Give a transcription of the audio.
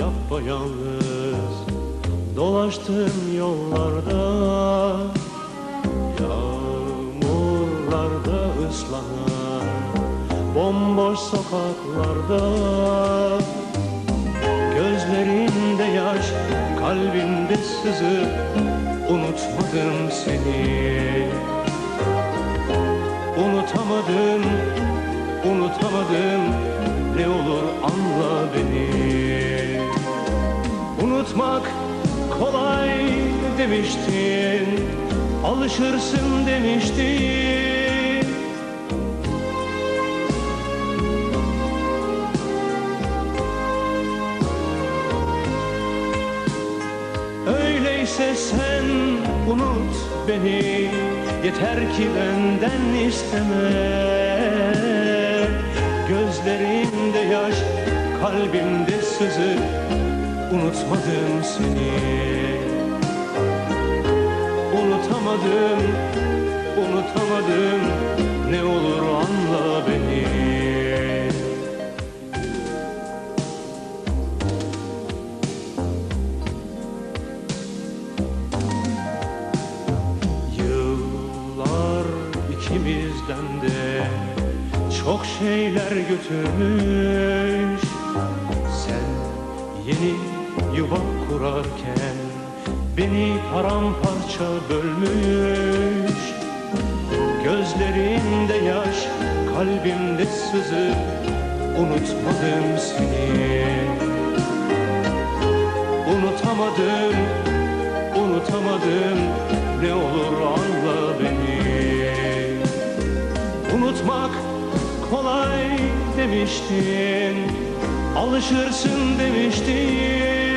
yapayalnız Dolaştım yollarda. Yağmurlarda ıslanan Bomboş sokaklarda. Gözlerinde yaş, kalbinde sızı Unutmadım seni. Unutamadım, unutamadım Ne olur anla beni Unutmak kolay demiştin Alışırsın demiştin. Öyleyse sen unut beni Yeter ki benden isteme. Gözlerimde yaş, kalbimde sızı Unutmadım seni. Unutamadım, unutamadım. Ne olur anla beni. Yıllar ikimizden de çok şeyler götürmüş. Sen yeni yuva kurarken beni paramparça bölmüş. Gözlerimde yaş, kalbimde sızı Unutmadım seni. Unutamadım, unutamadım Ne olur anla beni. Unutmak kolay demiştin Alışırsın demiştin